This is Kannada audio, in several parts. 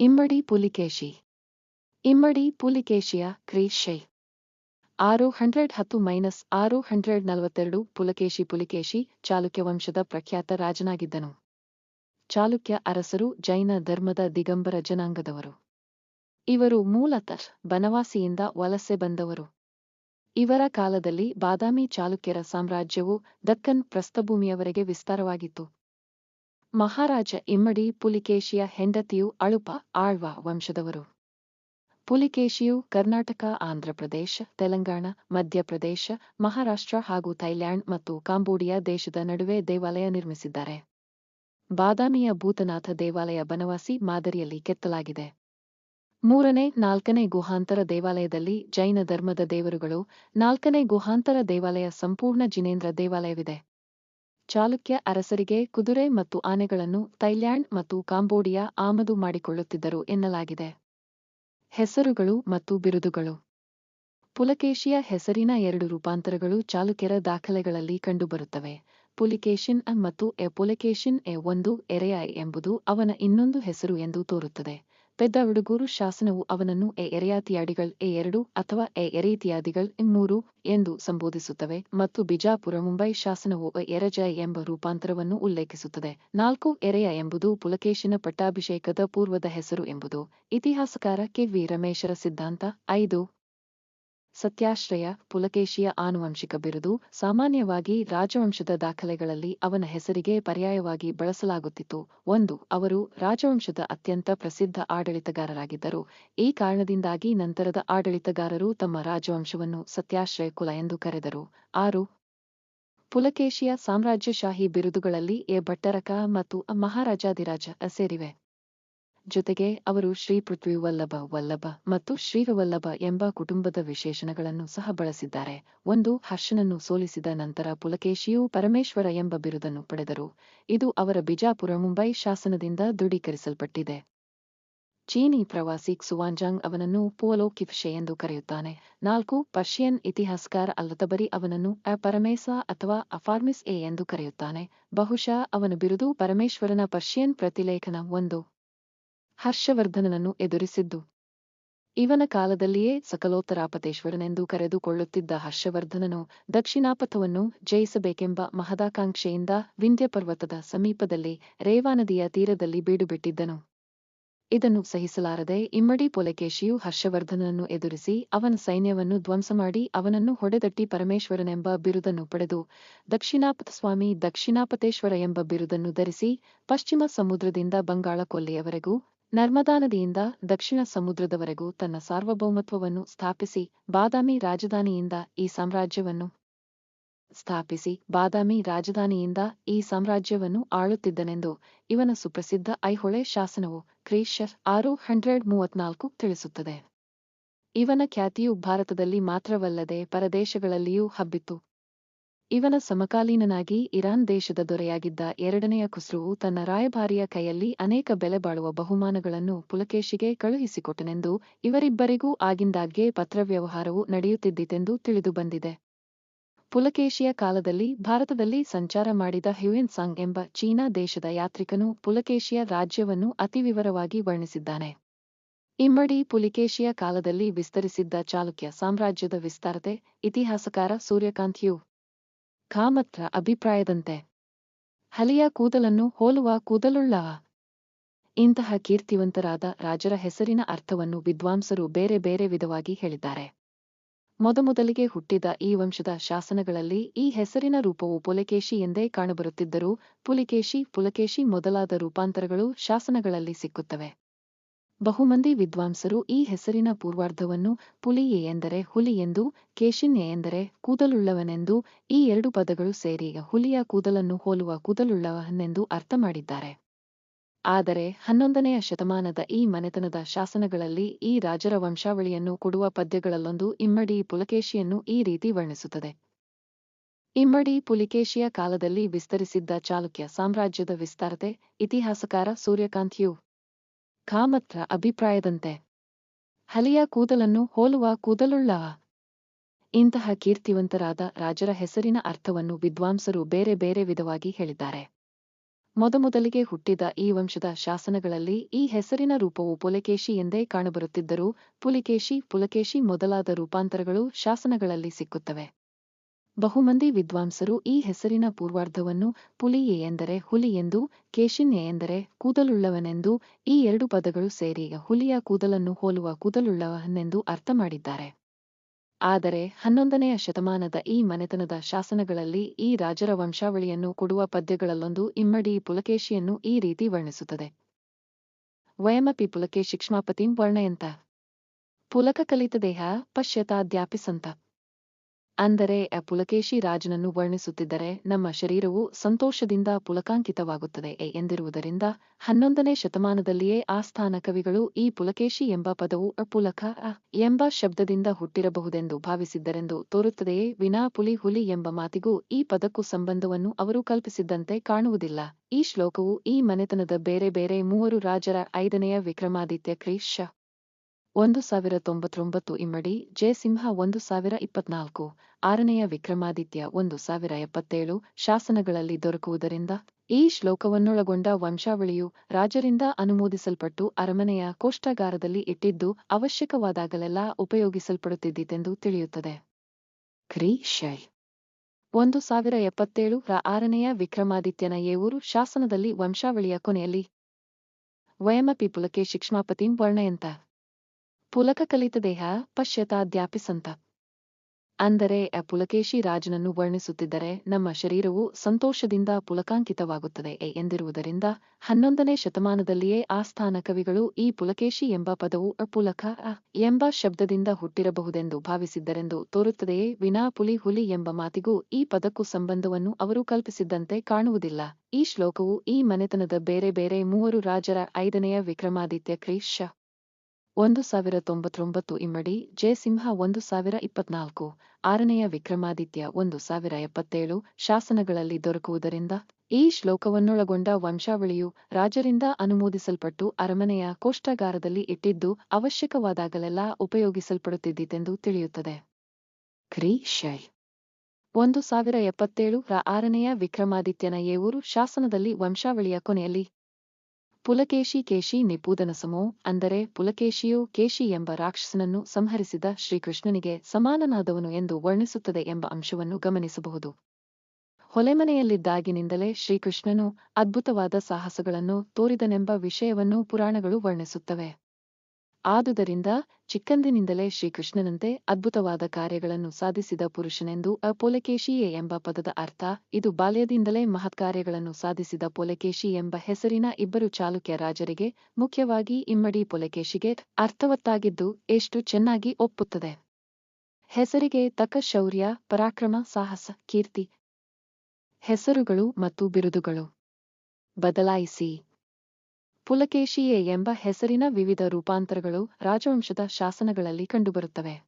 ಇಮ್ಮಡಿ ಪುಲಿಕೇಶಿ. ಇಮ್ಮಡಿ ಪುಲಿಕೇಶಿಯ ಕ್ರೀಶೈ ಆರು ಹಂಡ್ರೆಡ್ ಹತ್ತು ಮೈನಸ್ ಆರು ಹಂಡ್ರೆಡ್ ನಲವತ್ತೆರಡು ಪುಲಕೇಶಿ ಪುಲಿಕೇಶಿ ಚಾಲುಕ್ಯ ವಂಶದ ಪ್ರಖ್ಯಾತ ರಾಜನಾಗಿದ್ದನು. ಚಾಲುಕ್ಯ ಅರಸರು ಜೈನ ಧರ್ಮದ ದಿಗಂಬರ ಜನಾಂಗದವರು. ಇವರು ಮೂಲತಃ ಬನವಾಸಿಯಿಂದ ವಲಸೆ ಬಂದವರು. ಇವರ ಕಾಲದಲ್ಲಿ ಬಾದಾಮಿ ಚಾಲುಕ್ಯರ ಸಾಮ್ರಾಜ್ಯವು ದಕ್ಕನ್ ಪ್ರಸ್ಥಭೂಮಿಯವರೆಗೆ ವಿಸ್ತಾರವಾಗಿತ್ತು. ಮಹಾರಾಜ ಇಮ್ಮಡಿ ಪುಲಿಕೇಶಿಯ ಹೆಂಡತಿಯು ಅಳುಪ ಆಳ್ವ ವಂಶದವರು. ಪುಲಿಕೇಶಿಯು ಕರ್ನಾಟಕ ಆಂಧ್ರಪ್ರದೇಶ ತೆಲಂಗಾಣ ಮಧ್ಯಪ್ರದೇಶ ಮಹಾರಾಷ್ಟ್ರ ಹಾಗೂ ಥೈಲ್ಯಾಂಡ್ ಮತ್ತು ಕಾಂಬೋಡಿಯಾ ದೇಶದ ನಡುವೆ ದೇವಾಲಯ ನಿರ್ಮಿಸಿದ್ದಾರೆ. ಬಾದಾಮಿಯ ಭೂತನಾಥ ದೇವಾಲಯ ಬನವಾಸಿ ಮಾದರಿಯಲ್ಲಿ ಕೆತ್ತಲಾಗಿದೆ. ಮೂರನೇ ನಾಲ್ಕನೇ ಗುಹಾಂತರ ದೇವಾಲಯದಲ್ಲಿ ಜೈನ ಧರ್ಮದ ದೇವರುಗಳು, ನಾಲ್ಕನೇ ಗುಹಾಂತರ ದೇವಾಲಯ ಸಂಪೂರ್ಣ ಜಿನೇಂದ್ರ ದೇವಾಲಯವಿದೆ. ಚಾಲುಕ್ಯ ಅರಸರಿಗೆ ಕುದುರೆ ಮತ್ತು ಆನೆಗಳನ್ನು ಥೈಲ್ಯಾಂಡ್ ಮತ್ತು ಕಾಂಬೋಡಿಯಾ ಆಮದು ಮಾಡಿಕೊಳ್ಳುತ್ತಿದ್ದರು ಎನ್ನಲಾಗಿದೆ. ಹೆಸರುಗಳು ಮತ್ತು ಬಿರುದುಗಳು. ಪುಲಕೇಶಿಯ ಹೆಸರಿನ ಎರಡು ರೂಪಾಂತರಗಳು ಚಾಲುಕ್ಯರ ದಾಖಲೆಗಳಲ್ಲಿ ಕಂಡುಬರುತ್ತವೆ. ಪುಲಿಕೇಶಿನ್ ಮತ್ತು ಎ ಪುಲಕೇಶಿನ್ ಎ ಒಂದು ಎರೆಯ ಎಂಬುದು ಅವನ ಇನ್ನೊಂದು ಹೆಸರು ಎಂದು ತೋರುತ್ತದೆ. ಪೆದ್ದ ಹುಡುಗೂರು ಶಾಸನವು ಅವನನ್ನು ಎ ಎರೆಯಾತಿಯಾಡಿಗಳ್, ಎ ಎರಡು ಅಥವಾ ಎ ಎರೀತಿಯಾದಿಗಳ್ ಮೂರು ಎಂದು ಸಂಬೋಧಿಸುತ್ತವೆ ಮತ್ತು ಬಿಜಾಪುರ, ಮುಂಬೈ ಶಾಸನವು ಎ ಎರಜ ಎಂಬ ರೂಪಾಂತರವನ್ನು ಉಲ್ಲೇಖಿಸುತ್ತದೆ. ನಾಲ್ಕು ಎರೆಯ ಎಂಬುದು ಪುಲಕೇಶಿನ ಪಟ್ಟಾಭಿಷೇಕದ ಪೂರ್ವದ ಹೆಸರು ಎಂಬುದು. ಇತಿಹಾಸಕಾರ ಕೆ ವಿ ರಮೇಶರ ಸಿದ್ಧಾಂತ ಐದು ಸತ್ಯಾಶ್ರಯ ಪುಲಕೇಶಿಯ ಆನುವಂಶಿಕ ಬಿರುದು ಸಾಮಾನ್ಯವಾಗಿ ರಾಜವಂಶದ ದಾಖಲೆಗಳಲ್ಲಿ ಅವನ ಹೆಸರಿಗೆ ಪರ್ಯಾಯವಾಗಿ ಬಳಸಲಾಗುತ್ತಿತ್ತು. ಒಂದು, ಅವರು ರಾಜವಂಶದ ಅತ್ಯಂತ ಪ್ರಸಿದ್ಧ ಆಡಳಿತಗಾರರಾಗಿದ್ದರು. ಈ ಕಾರಣದಿಂದಾಗಿ ನಂತರದ ಆಡಳಿತಗಾರರು ತಮ್ಮ ರಾಜವಂಶವನ್ನು ಸತ್ಯಾಶ್ರಯ ಕುಲ ಎಂದು ಕರೆದರು. ಆರು, ಪುಲಕೇಶಿಯ ಸಾಮ್ರಾಜ್ಯಶಾಹಿ ಬಿರುದುಗಳಲ್ಲಿ ಎ ಭಟ್ಟರಕ ಮತ್ತು ಮಹಾರಾಜಾದಿರಾಜ ಮಹಾರಾಜಾಧಿರಾಜ ಸೇರಿವೆ. ಜೊತೆಗೆ ಅವರು ಶ್ರೀ ಪೃಥ್ವಿ ವಲ್ಲಭ ವಲ್ಲಭ ಮತ್ತು ಶ್ರೀವಲ್ಲಭ ಎಂಬ ಕುಟುಂಬದ ವಿಶೇಷಣಗಳನ್ನು ಸಹ ಬಳಸಿದ್ದಾರೆ. ಒಂದು ಹರ್ಷನನ್ನು ಸೋಲಿಸಿದ ನಂತರ ಪುಲಕೇಶಿಯು ಪರಮೇಶ್ವರ ಎಂಬ ಬಿರುದನ್ನು ಪಡೆದರು. ಇದು ಅವರ ಬಿಜಾಪುರ, ಮುಂಬೈ ಶಾಸನದಿಂದ ದೃಢೀಕರಿಸಲ್ಪಟ್ಟಿದೆ. ಚೀನಿ ಪ್ರವಾಸಿ ಕ್ಸುವಾಂಜಾಂಗ್ ಅವನನ್ನು ಪೋಲೋ ಕಿಫ್ಶೆ ಎಂದು ಕರೆಯುತ್ತಾನೆ. ನಾಲ್ಕು, ಪರ್ಷಿಯನ್ ಇತಿಹಾಸಕಾರ ಅಲ್ಲತಬರಿ ಅವನನ್ನು ಅ ಪರಮೇಸ ಅಥವಾ ಅಫಾರ್ಮಿಸ್ ಎ ಎಂದು ಕರೆಯುತ್ತಾನೆ. ಬಹುಶಃ ಅವನ ಬಿರುದು ಪರಮೇಶ್ವರನ ಪರ್ಷಿಯನ್ ಪ್ರತಿಲೇಖನ ಒಂದು. ಹರ್ಷವರ್ಧನನನ್ನು ಎದುರಿಸಿದ್ದು. ಇವನ ಕಾಲದಲ್ಲಿಯೇ ಸಕಲೋತ್ತರಾಪತೇಶ್ವರನೆಂದು ಕರೆದುಕೊಳ್ಳುತ್ತಿದ್ದ ಹರ್ಷವರ್ಧನನು ದಕ್ಷಿಣಾಪಥವನ್ನು ಜಯಿಸಬೇಕೆಂಬ ಮಹದಾಕಾಂಕ್ಷೆಯಿಂದ ವಿಂಧ್ಯಪರ್ವತದ ಸಮೀಪದಲ್ಲಿ ರೇವಾ ನದಿಯ ತೀರದಲ್ಲಿ ಬೀಡುಬಿಟ್ಟಿದ್ದನು. ಇದನ್ನು ಸಹಿಸಲಾರದೆ ಇಮ್ಮಡಿ ಪೊಲಕೇಶಿಯು ಹರ್ಷವರ್ಧನನನ್ನು ಎದುರಿಸಿ ಅವನ ಸೈನ್ಯವನ್ನು ಧ್ವಂಸ ಮಾಡಿ ಅವನನ್ನು ಹೊಡೆದಟ್ಟಿ ಪರಮೇಶ್ವರನೆಂಬ ಬಿರುದನ್ನು ಪಡೆದು ದಕ್ಷಿಣಾಪಥ ಸ್ವಾಮಿ ದಕ್ಷಿಣಾಪತೇಶ್ವರ ಎಂಬ ಬಿರುದನ್ನು ಧರಿಸಿ ಪಶ್ಚಿಮ ಸಮುದ್ರದಿಂದ ಬಂಗಾಳ ಕೊಲ್ಲಿಯವರೆಗೂ ನರ್ಮದಾ ನದಿಯಿಂದ ದಕ್ಷಿಣ ಸಮುದ್ರದವರೆಗೂ ತನ್ನ ಸಾರ್ವಭೌಮತ್ವವನ್ನು ಸ್ಥಾಪಿಸಿ ಬಾದಾಮಿ ರಾಜಧಾನಿಯಿಂದ ಈ ಸಾಮ್ರಾಜ್ಯವನ್ನು ಸ್ಥಾಪಿಸಿ ಬಾದಾಮಿ ರಾಜಧಾನಿಯಿಂದ ಈ ಸಾಮ್ರಾಜ್ಯವನ್ನು ಆಳುತ್ತಿದ್ದನೆಂದು ಇವನ ಸುಪ್ರಸಿದ್ಧ ಐಹೊಳೆ ಶಾಸನವು ಕ್ರೀಶರ್ ಆರು ಹಂಡ್ರೆಡ್ ಮೂವತ್ನಾಲ್ಕು ತಿಳಿಸುತ್ತದೆ. ಇವನ ಖ್ಯಾತಿಯು ಭಾರತದಲ್ಲಿ ಮಾತ್ರವಲ್ಲದೆ ಪರದೇಶಗಳಲ್ಲಿಯೂ ಹಬ್ಬಿತ್ತು. ಇವನ ಸಮಕಾಲೀನನಾಗಿ ಇರಾನ್ ದೇಶದ ದೊರೆಯಾಗಿದ್ದ ಎರಡನೆಯ ಖುಸ್ರುವು ತನ್ನ ರಾಯಭಾರಿಯ ಕೈಯಲ್ಲಿ ಅನೇಕ ಬೆಲೆ ಬಾಳುವ ಬಹುಮಾನಗಳನ್ನು ಪುಲಕೇಶಿಗೆ ಕಳುಹಿಸಿಕೊಟ್ಟನೆಂದು ಇವರಿಬ್ಬರಿಗೂ ಆಗಿಂದಾಗ್ಗೆ ಪತ್ರವ್ಯವಹಾರವು ನಡೆಯುತ್ತಿದ್ದಿತೆಂದು ತಿಳಿದುಬಂದಿದೆ. ಪುಲಕೇಶಿಯ ಕಾಲದಲ್ಲಿ ಭಾರತದಲ್ಲಿ ಸಂಚಾರ ಮಾಡಿದ ಹ್ಯುಯೆನ್ ಸಾಂಗ್ ಎಂಬ ಚೀನಾ ದೇಶದ ಯಾತ್ರಿಕನು ಪುಲಕೇಶಿಯ ರಾಜ್ಯವನ್ನು ಅತಿ ವಿವರವಾಗಿ ವರ್ಣಿಸಿದ್ದಾನೆ. ಇಮ್ಮಡಿ ಪುಲಿಕೇಶಿಯ ಕಾಲದಲ್ಲಿ ವಿಸ್ತರಿಸಿದ್ದ ಚಾಲುಕ್ಯ ಸಾಮ್ರಾಜ್ಯದ ವಿಸ್ತಾರತೆ, ಇತಿಹಾಸಕಾರ ಸೂರ್ಯಕಾಂತ್ ಯು. ಕಾಮತ್ರ ಅಭಿಪ್ರಾಯದಂತೆ. ಹಲಿಯ ಕೂದಲನ್ನು ಹೋಲುವ ಕೂದಲುಳ್ಳ ಇಂತಹ ಕೀರ್ತಿವಂತರಾದ ರಾಜರ ಹೆಸರಿನ ಅರ್ಥವನ್ನು ವಿದ್ವಾಂಸರು ಬೇರೆ ಬೇರೆ ವಿಧವಾಗಿ ಹೇಳಿದ್ದಾರೆ. ಮೊದಮೊದಲಿಗೆ ಹುಟ್ಟಿದ ಈ ವಂಶದ ಶಾಸನಗಳಲ್ಲಿ ಈ ಹೆಸರಿನ ರೂಪವು ಪುಲಕೇಶಿ ಎಂದೇ ಕಾಣಬರುತ್ತಿದ್ದರೂ ಪುಲಿಕೇಶಿ, ಪುಲಕೇಶಿ ಮೊದಲಾದ ರೂಪಾಂತರಗಳು ಶಾಸನಗಳಲ್ಲಿ ಸಿಕ್ಕುತ್ತವೆ. ಬಹುಮಂದಿ ವಿದ್ವಾಂಸರು ಈ ಹೆಸರಿನ ಪೂರ್ವಾರ್ಧವನ್ನು ಪುಲಿಯೆ ಎಂದರೆ ಹುಲಿ ಎಂದು, ಕೇಶಿನ್ಯ ಎಂದರೆ ಕೂದಲುಳ್ಳವನೆಂದು, ಈ ಎರಡು ಪದಗಳು ಸೇರಿ ಹುಲಿಯ ಕೂದಲನ್ನು ಹೋಲುವ ಕೂದಲುಳ್ಳವನೆಂದು ಅರ್ಥ ಮಾಡಿದ್ದಾರೆ. ಆದರೆ ಹನ್ನೊಂದನೆಯ ಶತಮಾನದ ಈ ಮನೆತನದ ಶಾಸನಗಳಲ್ಲಿ ಈ ರಾಜರ ವಂಶಾವಳಿಯನ್ನು ಕೊಡುವ ಪದ್ಯಗಳಲ್ಲೊಂದು ಇಮ್ಮಡಿ ಪುಲಕೇಶಿಯನ್ನು ಈ ರೀತಿ ವರ್ಣಿಸುತ್ತದೆ. ಇಮ್ಮಡಿ ಪುಲಿಕೇಶಿಯ ಕಾಲದಲ್ಲಿ ವಿಸ್ತರಿಸಿದ್ದ ಚಾಲುಕ್ಯ ಸಾಮ್ರಾಜ್ಯದ ವಿಸ್ತಾರತೆ, ಇತಿಹಾಸಕಾರ ಸೂರ್ಯಕಾಂತ್ ಯು ಕಾಮತ್ರ ಅಭಿಪ್ರಾಯದಂತೆ. ಹಲಿಯ ಕೂದಲನ್ನು ಹೋಲುವ ಕೂದಲುಳ್ಳವ. ಇಂತಹ ಕೀರ್ತಿವಂತರಾದ ರಾಜರ ಹೆಸರಿನ ಅರ್ಥವನ್ನು ವಿದ್ವಾಂಸರು ಬೇರೆ ಬೇರೆ ವಿಧವಾಗಿ ಹೇಳಿದ್ದಾರೆ. ಮೊದಮೊದಲಿಗೆ ಹುಟ್ಟಿದ ಈ ವಂಶದ ಶಾಸನಗಳಲ್ಲಿ ಈ ಹೆಸರಿನ ರೂಪವು ಪುಲಕೇಶಿ ಎಂದೇ ಕಾಣಬರುತ್ತಿದ್ದರೂ, ಪುಲಿಕೇಶಿ, ಪುಲಕೇಶಿ ಮೊದಲಾದ ರೂಪಾಂತರಗಳು ಶಾಸನಗಳಲ್ಲಿ ಸಿಕ್ಕುತ್ತವೆ. ಬಹುಮಂದಿ ವಿದ್ವಾಂಸರು ಈ ಹೆಸರಿನ ಪೂರ್ವಾರ್ಧವನ್ನು ಪುಲಿಯೆ ಎಂದರೆ ಹುಲಿ ಎಂದು, ಕೇಶಿನ್ಯ ಎಂದರೆ ಕೂದಲುಳ್ಳವನೆಂದು, ಈ ಎರಡು ಪದಗಳು ಸೇರಿ ಹುಲಿಯ ಕೂದಲನ್ನು ಹೋಲುವ ಕೂದಲುಳ್ಳವನೆಂದು ಅರ್ಥ ಮಾಡಿದ್ದಾರೆ ಆದರೆ ಹನ್ನೊಂದನೆಯ ಶತಮಾನದ ಈ ಮನೆತನದ ಶಾಸನಗಳಲ್ಲಿ ಈ ರಾಜರ ವಂಶಾವಳಿಯನ್ನು ಕೊಡುವ ಪದ್ಯಗಳಲ್ಲೊಂದು ಇಮ್ಮಡಿ ಪುಲಕೇಶಿಯನ್ನು ಈ ರೀತಿ ವರ್ಣಿಸುತ್ತದೆ. ವಯಮಪಿ ಪುಲಕೇಶಿ ಶಿಕ್ಷ್ಮಾಪತಿಂ ವರ್ಣಯಂತ. ಪುಲಕ ಕಲಿತ ದೇಹ ಪಶ್ಯತಾದ್ಯಾಪಿಸಂತ ಅಂದರೆ ಪುಲಕೇಶಿ ರಾಜನನ್ನು ವರ್ಣಿಸುತ್ತಿದ್ದರೆ ನಮ್ಮ ಶರೀರವು ಸಂತೋಷದಿಂದ ಪುಲಕಾಂಕಿತವಾಗುತ್ತದೆ ಎಂದಿರುವುದರಿಂದ ಹನ್ನೊಂದನೇ ಶತಮಾನದಲ್ಲಿಯೇ ಆಸ್ಥಾನ ಕವಿಗಳು ಈ ಪುಲಕೇಶಿ ಎಂಬ ಪದವು ಅಪುಲಕ ಎಂಬ ಶಬ್ದದಿಂದ ಹುಟ್ಟಿರಬಹುದೆಂದು ಭಾವಿಸಿದ್ದರೆಂದು ತೋರುತ್ತದೆಯೇ ವಿನಾ ಪುಲಿ ಹುಲಿ ಎಂಬ ಮಾತಿಗೂ ಈ ಪದಕ್ಕೂ ಸಂಬಂಧವನ್ನು ಅವರು ಕಲ್ಪಿಸಿದ್ದಂತೆ ಕಾಣುವುದಿಲ್ಲ. ಈ ಶ್ಲೋಕವು ಈ ಮನೆತನದ ಬೇರೆ ಬೇರೆ ಮೂವರು ರಾಜರ ಐದನೆಯ ವಿಕ್ರಮಾದಿತ್ಯ ಕ್ರಿಶ ಒಂದು ಸಾವಿರ ತೊಂಬತ್ತೊಂಬತ್ತು ಇಮ್ಮಡಿ ಜೆ ಸಿಂಹ ಒಂದು ಸಾವಿರ ಇಪ್ಪತ್ನಾಲ್ಕು, ಆರನೆಯ ವಿಕ್ರಮಾದಿತ್ಯ ಒಂದು ಸಾವಿರ ಎಪ್ಪತ್ತೇಳು ಶಾಸನಗಳಲ್ಲಿ ದೊರಕುವುದರಿಂದ ಈ ಶ್ಲೋಕವನ್ನೊಳಗೊಂಡ ವಂಶಾವಳಿಯು ರಾಜರಿಂದ ಅನುಮೋದಿಸಲ್ಪಟ್ಟು ಅರಮನೆಯ ಕೋಷ್ಟಾಗಾರದಲ್ಲಿ ಇಟ್ಟಿದ್ದು ಅವಶ್ಯಕವಾದಾಗಲೆಲ್ಲ ಉಪಯೋಗಿಸಲ್ಪಡುತ್ತಿದ್ದಿತೆಂದು ತಿಳಿಯುತ್ತದೆ. ಕ್ರಿ ಶೈ. ಒಂದು ಸಾವಿರ ಎಪ್ಪತ್ತೇಳು ರ ಆರನೆಯ ವಿಕ್ರಮಾದಿತ್ಯನ ಏವೂರು ಶಾಸನದಲ್ಲಿ ವಂಶಾವಳಿಯ ಕೊನೆಯಲ್ಲಿ ವಯಮಪಿ ಪಿಪುಲಕ್ಕೆ ಶಿಕ್ಷಮಾಪತಿಂ ವರ್ಣಯಂತ ಪುಲಕ ಕಲಿತ ದೇಹ ಪಶ್ಯತಾದ್ಯಾಪಿಸಂತ ಅಂದರೆ ಪುಲಕೇಶಿ ರಾಜನನ್ನು ವರ್ಣಿಸುತ್ತಿದ್ದರೆ ನಮ್ಮ ಶರೀರವು ಸಂತೋಷದಿಂದ ಪುಲಕಾಂಕಿತವಾಗುತ್ತದೆ ಎಂದಿರುವುದರಿಂದ ಹನ್ನೊಂದನೇ ಶತಮಾನದಲ್ಲಿಯೇ ಆಸ್ಥಾನ ಕವಿಗಳು ಈ ಪುಲಕೇಶಿ ಎಂಬ ಪದವು ಅಪುಲಕ ಎಂಬ ಶಬ್ದದಿಂದ ಹುಟ್ಟಿರಬಹುದೆಂದು ಭಾವಿಸಿದ್ದರೆಂದು ತೋರುತ್ತದೆಯೇ ವಿನಾ ಪುಲಿ ಹುಲಿ ಎಂಬ ಮಾತಿಗೂ ಈ ಪದಕ್ಕೂ ಸಂಬಂಧವನ್ನು ಅವರು ಕಲ್ಪಿಸಿದ್ದಂತೆ ಕಾಣುವುದಿಲ್ಲ. ಈ ಶ್ಲೋಕವು ಈ ಮನೆತನದ ಬೇರೆ ಬೇರೆ ಮೂವರು ರಾಜರ ಐದನೆಯ ವಿಕ್ರಮಾದಿತ್ಯ ಕ್ರಿಶ ಒಂದು ಸಾವಿರ ತೊಂಬತ್ತೊಂಬತ್ತು ಇಮ್ಮಡಿ ಜೆ ಸಿಂಹ ಒಂದು ಸಾವಿರ ಇಪ್ಪತ್ನಾಲ್ಕು, ಆರನೆಯ ವಿಕ್ರಮಾದಿತ್ಯ ಒಂದು ಸಾವಿರ ಎಪ್ಪತ್ತೇಳು ಶಾಸನಗಳಲ್ಲಿ ದೊರಕುವುದರಿಂದ ಈ ಶ್ಲೋಕವನ್ನೊಳಗೊಂಡ ವಂಶಾವಳಿಯು ರಾಜರಿಂದ ಅನುಮೋದಿಸಲ್ಪಟ್ಟು ಅರಮನೆಯ ಕೋಷ್ಟಾಗಾರದಲ್ಲಿ ಇಟ್ಟಿದ್ದು ಅವಶ್ಯಕವಾದಾಗಲೆಲ್ಲ ಉಪಯೋಗಿಸಲ್ಪಡುತ್ತಿದ್ದಿತೆಂದು ತಿಳಿಯುತ್ತದೆ. ಕ್ರಿ ಶೈ. ಒಂದು ಸಾವಿರ ಎಪ್ಪತ್ತೇಳು ರ ಆರನೆಯ ವಿಕ್ರಮಾದಿತ್ಯನ ಏವೂರು ಶಾಸನದಲ್ಲಿ ವಂಶಾವಳಿಯ ಕೊನೆಯಲ್ಲಿ ಪುಲಕೇಶಿ ಕೇಶಿ ನಿಪೂದನಸಮೋ ಅಂದರೆ ಪುಲಕೇಶಿಯು ಕೇಶಿ ಎಂಬ ರಾಕ್ಷಸನನ್ನು ಸಂಹರಿಸಿದ ಶ್ರೀಕೃಷ್ಣನಿಗೆ ಸಮಾನನಾದವನು ಎಂದು ವರ್ಣಿಸುತ್ತದೆ ಎಂಬ ಅಂಶವನ್ನು ಗಮನಿಸಬಹುದು. ಹೊಲೆಮನೆಯಲ್ಲಿದ್ದಾಗಿನಿಂದಲೇ ಶ್ರೀಕೃಷ್ಣನು ಅದ್ಭುತವಾದ ಸಾಹಸಗಳನ್ನು ತೋರಿದನೆಂಬ ವಿಷಯವನ್ನು ಪುರಾಣಗಳು ವರ್ಣಿಸುತ್ತವೆ. ಆದುದರಿಂದ ಚಿಕ್ಕಂದಿನಿಂದಲೇ ಶ್ರೀಕೃಷ್ಣನಂತೆ ಅದ್ಭುತವಾದ ಕಾರ್ಯಗಳನ್ನು ಸಾಧಿಸಿದ ಪುರುಷನೆಂದು ಅಪೋಲಕೇಶಿಯೇ ಎಂಬ ಪದದ ಅರ್ಥ, ಇದು ಬಾಲ್ಯದಿಂದಲೇ ಮಹತ್ಕಾರ್ಯಗಳನ್ನು ಸಾಧಿಸಿದ ಪೊಲಕೇಶಿ ಎಂಬ ಹೆಸರಿನ ಇಬ್ಬರು ಚಾಲುಕ್ಯ ರಾಜರಿಗೆ ಮುಖ್ಯವಾಗಿ ಇಮ್ಮಡಿ ಪೊಲಕೇಶಿಗೆ ಅರ್ಥವತ್ತಾಗಿದ್ದು ಎಷ್ಟು ಚೆನ್ನಾಗಿ ಒಪ್ಪುತ್ತದೆ. ಹೆಸರಿಗೆ ತಕ್ಕ ಶೌರ್ಯ, ಪರಾಕ್ರಮ, ಸಾಹಸ, ಕೀರ್ತಿ, ಹೆಸರುಗಳು ಮತ್ತು ಬಿರುದುಗಳು. ಬದಲಾಯಿಸಿ. ಪುಲಕೇಶಿಯೇ ಎಂಬ ಹೆಸರಿನ ವಿವಿಧ ರೂಪಾಂತರಗಳು ರಾಜವಂಶದ ಶಾಸನಗಳಲ್ಲಿ ಕಂಡುಬರುತ್ತವೆ.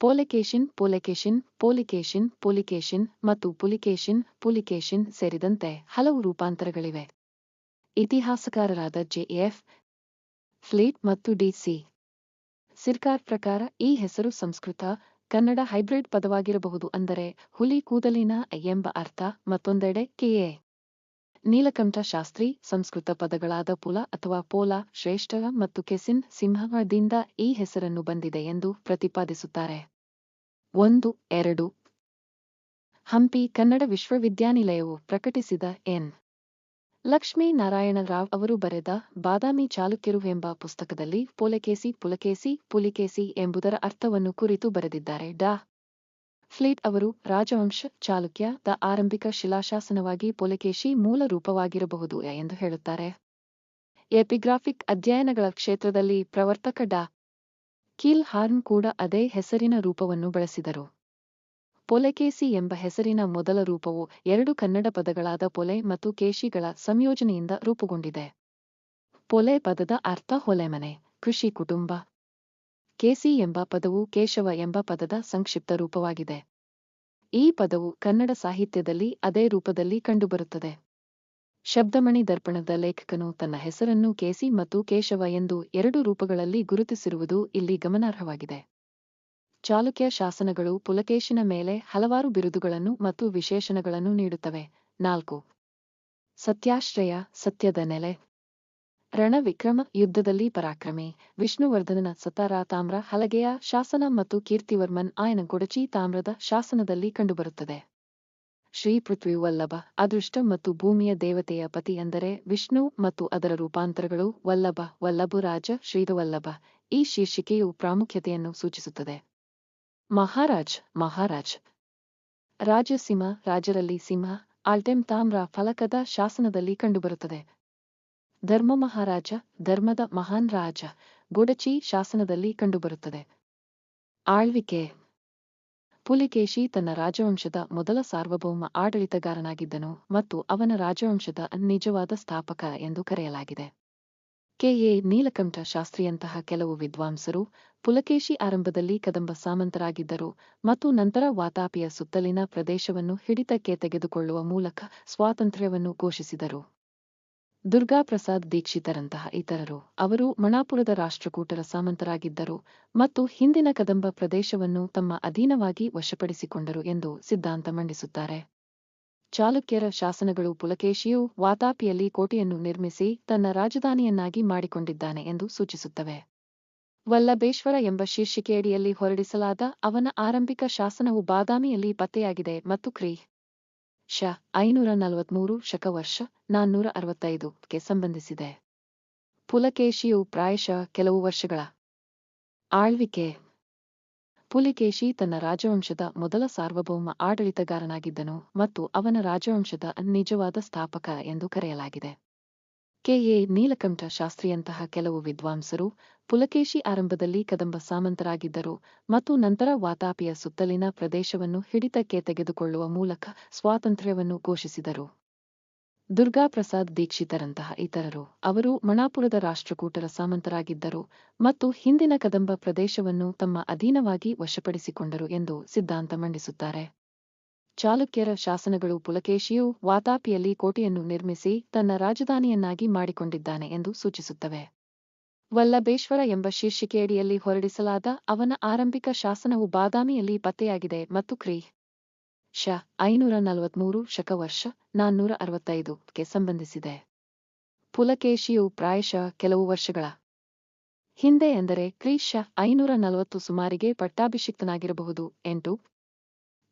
ಪೋಲಕೇಶಿನ್, ಪೋಲೆಕೇಶಿನ್, ಪೋಲಿಕೇಶಿನ್ ಪೋಲಿಕೇಶಿನ್ ಮತ್ತು ಪುಲಿಕೇಶಿನ್ ಪುಲಿಕೇಶಿನ್ ಸೇರಿದಂತೆ ಹಲವು ರೂಪಾಂತರಗಳಿವೆ. ಇತಿಹಾಸಕಾರರಾದ ಜೆಎಫ್ ಫ್ಲೀಟ್ ಮತ್ತು ಡಿಸಿ ಸಿರ್ಕಾರ್ ಪ್ರಕಾರ ಈ ಹೆಸರು ಸಂಸ್ಕೃತ, ಕನ್ನಡ ಹೈಬ್ರಿಡ್ ಪದವಾಗಿರಬಹುದು ಅಂದರೆ ಹುಲಿ ಕೂದಲಿನ ಎಂಬ ಅರ್ಥ ಮತ್ತೊಂದೆಡೆ ಕೆಎ ನೀಲಕಂಠ ಶಾಸ್ತ್ರಿ, ಸಂಸ್ಕೃತ ಪದಗಳಾದ ಪುಲ ಅಥವಾ ಪೋಲ ಶ್ರೇಷ್ಠ ಮತ್ತು ಕೆಸಿನ್ ಸಿಂಹದಿಂದ ಈ ಹೆಸರನ್ನು ಬಂದಿದೆ ಎಂದು ಪ್ರತಿಪಾದಿಸುತ್ತಾರೆ. ಒಂದು, ಎರಡು. ಹಂಪಿ, ಕನ್ನಡ ವಿಶ್ವವಿದ್ಯಾನಿಲಯವು ಪ್ರಕಟಿಸಿದ ಎನ್. ಲಕ್ಷ್ಮೀ ನಾರಾಯಣ ರಾವ್ ಅವರು ಬರೆದ ಬಾದಾಮಿ ಚಾಲುಕ್ಯರು ಎಂಬ ಪುಸ್ತಕದಲ್ಲಿ ಪೋಲಕೇಸಿ, ಪುಲಕೇಸಿ, ಪುಲಿಕೇಸಿ ಎಂಬುದರ ಅರ್ಥವನ್ನು ಕುರಿತು ಬರೆದಿದ್ದಾರೆ. ಡಾ. ಫ್ಲೀಟ್ ಅವರು ರಾಜವಂಶ ಚಾಲುಕ್ಯ ದ ಆರಂಭಿಕ ಶಿಲಾಶಾಸನವಾಗಿ ಪೊಲಕೇಶಿ ಮೂಲ ರೂಪವಾಗಿರಬಹುದು ಎಂದು ಹೇಳುತ್ತಾರೆ. ಎಪಿಗ್ರಾಫಿಕ್ ಅಧ್ಯಯನಗಳ ಕ್ಷೇತ್ರದಲ್ಲಿ ಪ್ರವರ್ತಕ ಡಾ. ಕೀಲ್ ಹಾರ್ನ್ ಕೂಡ ಅದೇ ಹೆಸರಿನ ರೂಪವನ್ನು ಬಳಸಿದರು. ಪೊಲೆಕೇಸಿ ಎಂಬ ಹೆಸರಿನ ಮೊದಲ ರೂಪವು ಎರಡು ಕನ್ನಡ ಪದಗಳಾದ ಪೊಲೆ ಮತ್ತು ಕೇಶಿಗಳ ಸಂಯೋಜನೆಯಿಂದ ರೂಪುಗೊಂಡಿದೆ. ಪೊಲೆ ಪದದ ಅರ್ಥ ಹೊಲೆಮನೆ, ಕೃಷಿ ಕುಟುಂಬ. ಕೇಸಿ ಎಂಬ ಪದವು ಕೇಶವ ಎಂಬ ಪದದ ಸಂಕ್ಷಿಪ್ತ ರೂಪವಾಗಿದೆ. ಈ ಪದವು ಕನ್ನಡ ಸಾಹಿತ್ಯದಲ್ಲಿ ಅದೇ ರೂಪದಲ್ಲಿ ಕಂಡುಬರುತ್ತದೆ. ಶಬ್ದಮಣಿ ದರ್ಪಣದ ಲೇಖಕನು ತನ್ನ ಹೆಸರನ್ನು ಕೇಸಿ ಮತ್ತು ಕೇಶವ ಎಂದು ಎರಡು ರೂಪಗಳಲ್ಲಿ ಗುರುತಿಸಿರುವುದು ಇಲ್ಲಿ ಗಮನಾರ್ಹವಾಗಿದೆ. ಚಾಲುಕ್ಯ ಶಾಸನಗಳು ಪುಲಕೇಶಿನ ಮೇಲೆ ಹಲವಾರು ಬಿರುದುಗಳನ್ನು ಮತ್ತು ವಿಶೇಷಣಗಳನ್ನು ನೀಡುತ್ತವೆ. ನಾಲ್ಕು. ಸತ್ಯಾಶ್ರಯ, ಸತ್ಯದ ನೆಲೆ. ರಣವಿಕ್ರಮ ಯುದ್ಧದಲ್ಲಿ ಪರಾಕ್ರಮಿ. ವಿಷ್ಣುವರ್ಧನನ ಸತಾರ ತಾಮ್ರ ಹಲಗೆಯ ಶಾಸನ ಮತ್ತು ಕೀರ್ತಿವರ್ಮನ್ ಆಯನ ಗೊಡಚಿ ತಾಮ್ರದ ಶಾಸನದಲ್ಲಿ ಕಂಡುಬರುತ್ತದೆ. ಶ್ರೀ ಪೃಥ್ವಿ ವಲ್ಲಭ ಅದೃಷ್ಟ ಮತ್ತು ಭೂಮಿಯ ದೇವತೆಯ ಪತಿ ಎಂದರೆ ವಿಷ್ಣು ಮತ್ತು ಅದರ ರೂಪಾಂತರಗಳು ವಲ್ಲಭ, ವಲ್ಲಭುರಾಜ, ಶ್ರೀಧವಲ್ಲಭ. ಈ ಶೀರ್ಷಿಕೆಯು ಪ್ರಾಮುಖ್ಯತೆಯನ್ನು ಸೂಚಿಸುತ್ತದೆ. ಮಹಾರಾಜ್ ಮಹಾರಾಜ್. ರಾಜಸಿಂಹ, ರಾಜರಲ್ಲಿ ಸಿಂಹ, ಆಲ್ಟೆಮ್ ತಾಮ್ರ ಫಲಕದ ಶಾಸನದಲ್ಲಿ ಕಂಡುಬರುತ್ತದೆ. ಧರ್ಮ ಮಹಾರಾಜ, ಧರ್ಮದ ಮಹಾನ್ ರಾಜ ಗುಡಚಿ ಶಾಸನದಲ್ಲಿ ಕಂಡುಬರುತ್ತದೆ. ಆಳ್ವಿಕೆ. ಪುಲಿಕೇಶಿ ತನ್ನ ರಾಜವಂಶದ ಮೊದಲ ಸಾರ್ವಭೌಮ ಆಡಳಿತಗಾರನಾಗಿದ್ದನು ಮತ್ತು ಅವನ ರಾಜವಂಶದ ನಿಜವಾದ ಸ್ಥಾಪಕ ಎಂದು ಕರೆಯಲಾಗಿದೆ. ಕೆಎ ನೀಲಕಂಠ ಶಾಸ್ತ್ರಿಯಂತಹ ಕೆಲವು ವಿದ್ವಾಂಸರು ಪುಲಕೇಶಿ ಆರಂಭದಲ್ಲಿ ಕದಂಬ ಸಾಮಂತರಾಗಿದ್ದರು ಮತ್ತು ನಂತರ ವಾತಾಪಿಯ ಸುತ್ತಲಿನ ಪ್ರದೇಶವನ್ನು ಹಿಡಿತಕ್ಕೆ ತೆಗೆದುಕೊಳ್ಳುವ ಮೂಲಕ ಸ್ವಾತಂತ್ರ್ಯವನ್ನು ಘೋಷಿಸಿದರು. ದುರ್ಗಾಪ್ರಸಾದ್ ದೀಕ್ಷಿತರಂತಹ ಇತರರು, ಅವರು ಮಣಾಪುರದ ರಾಷ್ಟ್ರಕೂಟರ ಸಾಮಂತರಾಗಿದ್ದರು ಮತ್ತು ಹಿಂದಿನ ಕದಂಬ ಪ್ರದೇಶವನ್ನು ತಮ್ಮ ಅಧೀನವಾಗಿ ವಶಪಡಿಸಿಕೊಂಡರು ಎಂದು ಸಿದ್ಧಾಂತ ಮಂಡಿಸುತ್ತಾರೆ. ಚಾಲುಕ್ಯರ ಶಾಸನಗಳು ಪುಲಕೇಶಿಯು ವಾತಾಪಿಯಲ್ಲಿ ಕೋಟೆಯನ್ನು ನಿರ್ಮಿಸಿ ತನ್ನ ರಾಜಧಾನಿಯನ್ನಾಗಿ ಮಾಡಿಕೊಂಡಿದ್ದಾನೆ ಎಂದು ಸೂಚಿಸುತ್ತವೆ. ವಲ್ಲಭೇಶ್ವರ ಎಂಬ ಶೀರ್ಷಿಕೆಯಡಿಯಲ್ಲಿ ಹೊರಡಿಸಲಾದ ಅವನ ಆರಂಭಿಕ ಶಾಸನವು ಬಾದಾಮಿಯಲ್ಲಿ ಪತ್ತೆಯಾಗಿದೆ ಮತ್ತು ಕ್ರಿ. ಶ ಐನೂರ ನಲವತ್ಮೂರು ಶಕವರ್ಷ ನಾನ್ನೂರ ಅರವತ್ತೈದು ಗೆ ಸಂಬಂಧಿಸಿದೆ. ಪುಲಕೇಶಿಯು ಪ್ರಾಯಶಃ ಕೆಲವು ವರ್ಷಗಳ ಆಳ್ವಿಕೆ. ಪುಲಿಕೇಶಿ ತನ್ನ ರಾಜವಂಶದ ಮೊದಲ ಸಾರ್ವಭೌಮ ಆಡಳಿತಗಾರನಾಗಿದ್ದನು ಮತ್ತು ಅವನ ರಾಜವಂಶದ ನಿಜವಾದ ಸ್ಥಾಪಕ ಎಂದು ಕರೆಯಲಾಗಿದೆ. ಕೆಎ ನೀಲಕಂಠ ಶಾಸ್ತ್ರಿಯಂತಹ ಕೆಲವು ವಿದ್ವಾಂಸರು ಪುಲಕೇಶಿ ಆರಂಭದಲ್ಲಿ ಕದಂಬ ಸಾಮಂತರಾಗಿದ್ದರು ಮತ್ತು ನಂತರ ವಾತಾಪಿಯ ಸುತ್ತಲಿನ ಪ್ರದೇಶವನ್ನು ಹಿಡಿತಕ್ಕೆ ತೆಗೆದುಕೊಳ್ಳುವ ಮೂಲಕ ಸ್ವಾತಂತ್ರ್ಯವನ್ನು ಘೋಷಿಸಿದರು. ದುರ್ಗಾಪ್ರಸಾದ್ ದೀಕ್ಷಿತರಂತಹ ಇತರರು, ಅವರು ಮಣಾಪುರದ ರಾಷ್ಟ್ರಕೂಟರ ಸಾಮಂತರಾಗಿದ್ದರು ಮತ್ತು ಹಿಂದಿನ ಕದಂಬ ಪ್ರದೇಶವನ್ನು ತಮ್ಮ ಅಧೀನವಾಗಿ ವಶಪಡಿಸಿಕೊಂಡರು ಎಂದು ಸಿದ್ಧಾಂತ ಮಂಡಿಸುತ್ತಾರೆ. ಚಾಲುಕ್ಯರ ಶಾಸನಗಳು ಪುಲಕೇಶಿಯು ವಾತಾಪಿಯಲ್ಲಿ ಕೋಟೆಯನ್ನು ನಿರ್ಮಿಸಿ ತನ್ನ ರಾಜಧಾನಿಯನ್ನಾಗಿ ಮಾಡಿಕೊಂಡಿದ್ದಾನೆ ಎಂದು ಸೂಚಿಸುತ್ತವೆ. ವಲ್ಲಭೇಶ್ವರ ಎಂಬ ಶೀರ್ಷಿಕೆಯಡಿಯಲ್ಲಿ ಹೊರಡಿಸಲಾದ ಅವನ ಆರಂಭಿಕ ಶಾಸನವು ಬಾದಾಮಿಯಲ್ಲಿ ಪತ್ತೆಯಾಗಿದೆ ಮತ್ತು ಕ್ರಿ. ಶ. ಐನೂರ ನಲವತ್ಮೂರು ಶಕವರ್ಷ ನಾನ್ನೂರ ಅರವತ್ತೈದು ಗೆ ಸಂಬಂಧಿಸಿದೆ. ಪುಲಕೇಶಿಯು ಪ್ರಾಯಶಃ ಕೆಲವು ವರ್ಷಗಳ ಹಿಂದೆ ಎಂದರೆ ಕ್ರಿ. ಶ. ಐನೂರ ನಲವತ್ತು ಸುಮಾರಿಗೆ ಪಟ್ಟಾಭಿಷಿಕ್ತನಾಗಿರಬಹುದು ಎಂಟು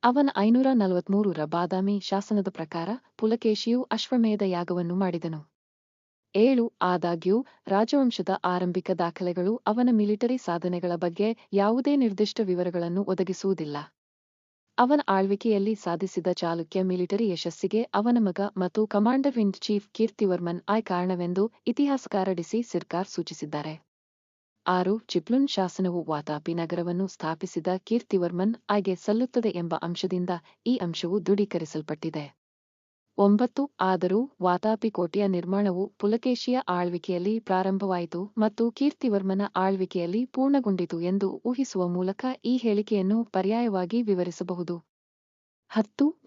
ಅವನ ಐನೂರ ನಲವತ್ಮೂರರ ಬಾದಾಮಿ ಶಾಸನದ ಪ್ರಕಾರ ಪುಲಕೇಶಿಯು ಅಶ್ವಮೇಧ ಯಾಗವನ್ನು ಮಾಡಿದನು. ಏಳು ಆದಾಗ್ಯೂ ರಾಜವಂಶದ ಆರಂಭಿಕ ದಾಖಲೆಗಳು ಅವನ ಮಿಲಿಟರಿ ಸಾಧನೆಗಳ ಬಗ್ಗೆ ಯಾವುದೇ ನಿರ್ದಿಷ್ಟ ವಿವರಗಳನ್ನು ಒದಗಿಸುವುದಿಲ್ಲ. ಅವನ ಆಳ್ವಿಕೆಯಲ್ಲಿ ಸಾಧಿಸಿದ ಚಾಲುಕ್ಯ ಮಿಲಿಟರಿ ಯಶಸ್ಸಿಗೆ ಅವನ ಮಗ ಮತ್ತು ಕಮಾಂಡರ್ ಇನ್ ಚೀಫ್ ಕೀರ್ತಿವರ್ಮನ್ ಆಯ್ ಕಾರಣವೆಂದು ಇತಿಹಾಸಕಾರ ಡಿಸಿ ಸಿರ್ಕಾರ್ ಸೂಚಿಸಿದ್ದಾರೆ. ಆರು ಚಿಪ್ಲುನ್ ಶಾಸನವು ವಾತಾಪಿ ನಗರವನ್ನು ಸ್ಥಾಪಿಸಿದ ಕೀರ್ತಿವರ್ಮನ್ ಆಯ್ಗೆ ಸಲ್ಲುತ್ತದೆ ಎಂಬ ಅಂಶದಿಂದ ಈ ಅಂಶವು ದೃಢೀಕರಿಸಲ್ಪಟ್ಟಿದೆ. ಒಂಬತ್ತು, ಆದರೂ ವಾತಾಪಿ ಕೋಟೆಯ ನಿರ್ಮಾಣವು ಪುಲಕೇಶಿಯ ಆಳ್ವಿಕೆಯಲ್ಲಿ ಪ್ರಾರಂಭವಾಯಿತು ಮತ್ತು ಕೀರ್ತಿವರ್ಮನ ಆಳ್ವಿಕೆಯಲ್ಲಿ ಪೂರ್ಣಗೊಂಡಿತು ಎಂದು ಊಹಿಸುವ ಮೂಲಕ ಈ ಹೇಳಿಕೆಯನ್ನು ಪರ್ಯಾಯವಾಗಿ ವಿವರಿಸಬಹುದು. ಹತ್ತು